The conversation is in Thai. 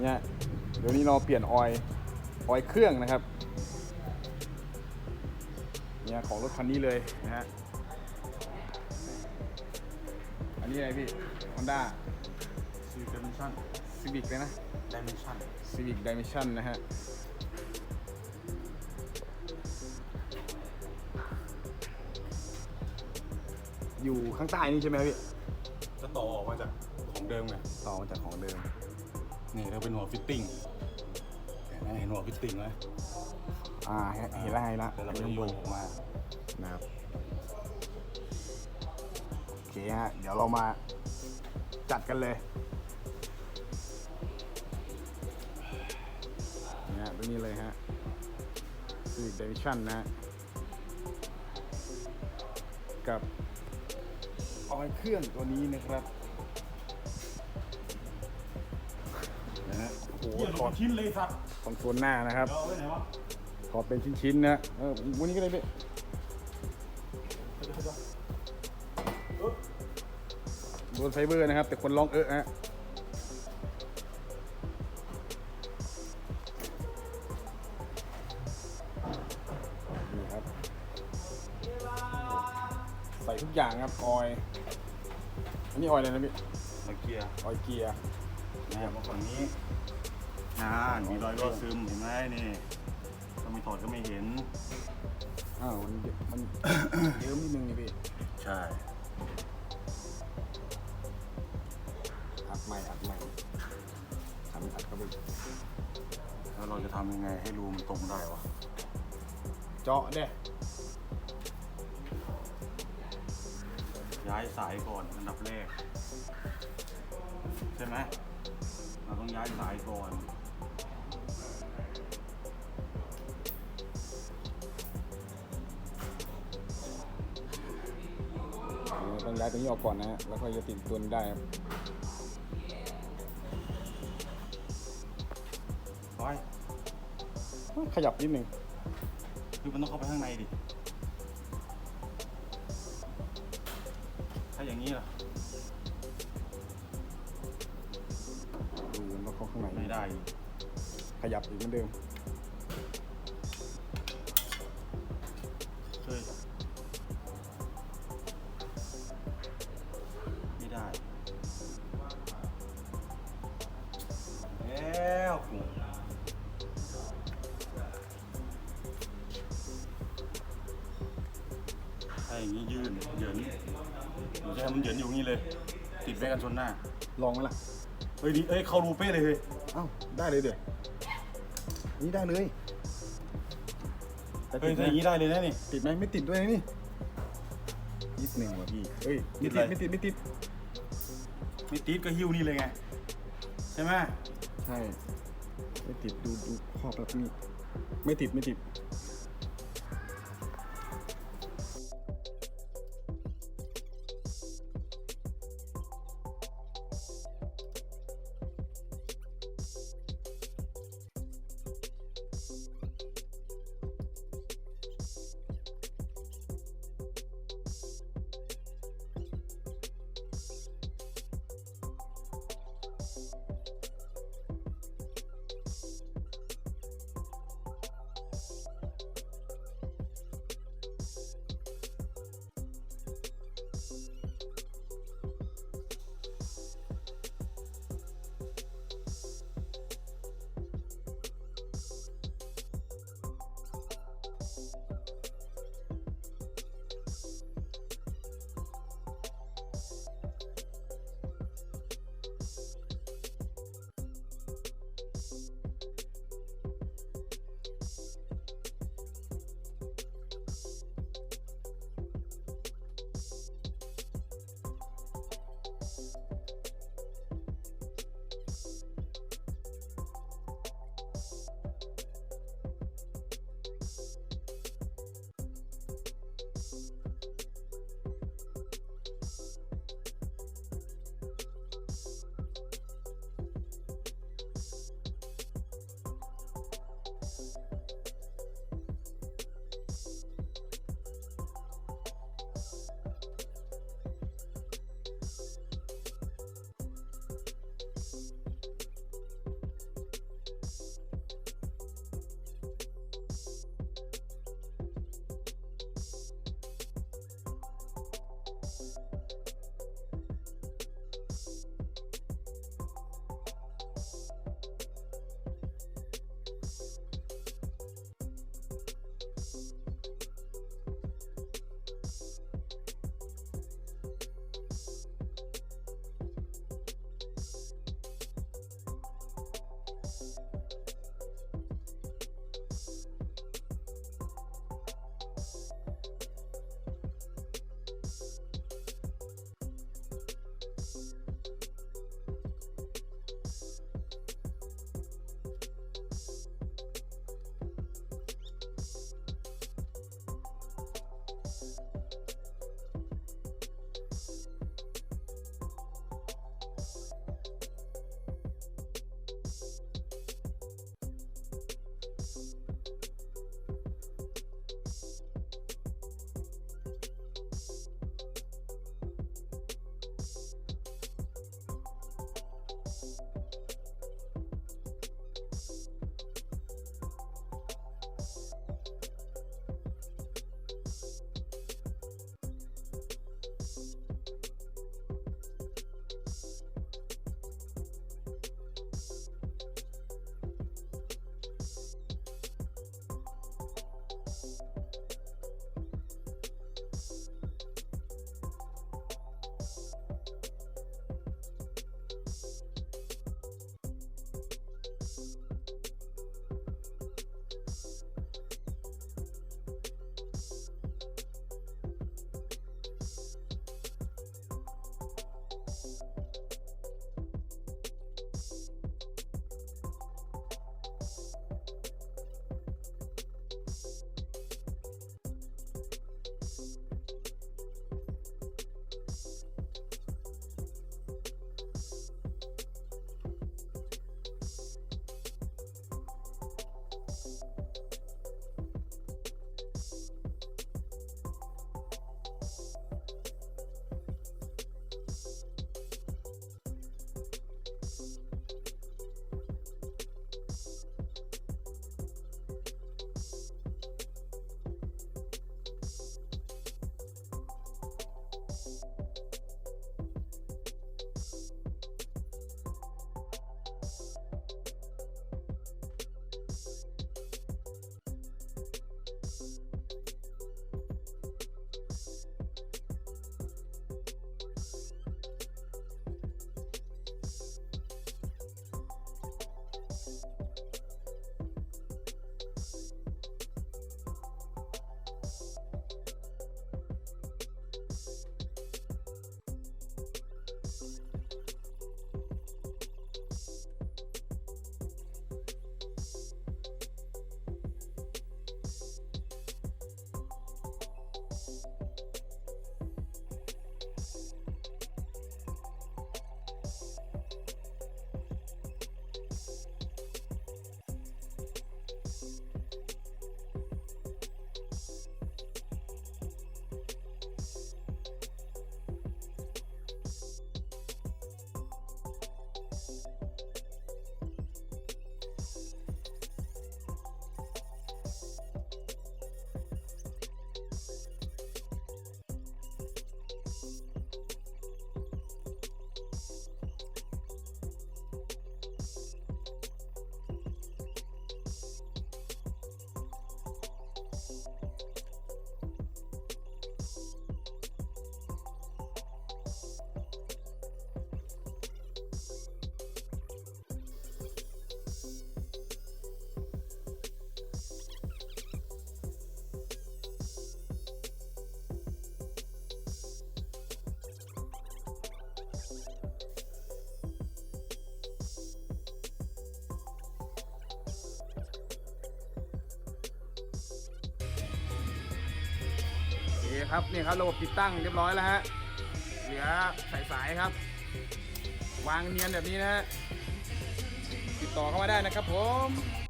เนี่ยเดี๋ยวนี้เราเปลี่ยนออยล์ออยล์เครื่องนะครับเนี่ยของรถคันนี้เลยนะฮะอันนี้อะไรพี่ Honda ซีดิเมนชั่น Civic เลยนะดิเมนชั่น Civic Dimension นะฮะอยู่ข้างใต้นี่ใช่ไหมครับพี่จะต่อออกมาจากของเดิมไงต่อมาจากของเดิม นี่เราเป็นหัวฟิตติ้งเห็นไหมเห็นหัวฟิตติ้งไหมอ่าเห็นเห็นแล้วเห็นแล้วแล้วเราอันก็นี้โยข้างบนกออกมานะครับโอเคฮะเดี๋ยวเรามาจัดกันเลยนี่ฮะตัวนี้เลยฮะ Civic Dimension นะฮะกับออยล์เครื่องตัวนี้นะครับ เกี่ยวถอดชิ้นเลยสัตว์คอนโซลหน้านะครับเอาไว้ไหนวะถอดเป็นชิ้นๆนะเออวันนี้ก็ได้พี่โดนไฟเบอร์นะครับ แต่คนร้องเออฮะนี่ครับ ใส่ทุกอย่างครับออยล์อันนี้ออยล์อะไรนะพี่ มาเกียร์ออยล์เกียร์ นะครับมาฝั่งนี้อ่ามีรอยรั่วซึมเห็นไหมนี่ถ้าไม่ถอดก็ไม่เห็น อ้าวมันเยอะมัน เยิ้มนิดนึงนี่พี่ใช่อัดใหม่อัดใหม่อัดอัดเข้าไปแล้วเราจะทำยังไงให้รูมันตรงได้วะเจาะเด้ย้ายสายก่อนอันดับแรก ใช่ไหม เราต้องย้ายสายก่อนต้องย้ายตัวนี้ออกก่อนนะฮะ แล้วค่อยจะติดตัวนี้ได้ครับร้อยขยับนิดนึงคือมันต้องเข้าไปข้างในดิ ถ้าอย่างนี้ล่ะ ข้างในไม่ได้ขยับอีกเหมือนเดิมเฮ้ยไม่ได้ แล้วกูถ้าอย่างนี้ยืนเหยินหนูจะให้มันเหยินอยู่อย่างนี้เลย ติดไว้กันชนหน้า ลองไหมล่ะ ฮ้ยดิเอ้ยเข้ารูเป้เลยเฮ้ยเอ้าได้เลยเดี๋ยวนี่ได้เลยแต่เฮ้ติยดไหมถ้าอย่างนี้ได้เลยนะนี่ ติดไหมไม่ติดด้วยนะนี่นิดหนึ่งว่ะพี่เฮ้ยติไม่ดติดอะไร ไม่ติดไม่ติดไม่ติดก็หิ้วนี่เลยไง ใช่ไหมใช่ไม่ติดดูดูข้อแบบนี้ไม่ติดไม่ติด ครับนี่ครับระบบติดตั้งเรียบร้อยแล้วฮะเหลือสายสายครับ วางเนียนแบบนี้นะฮะติดต่อเข้ามาได้นะครับผม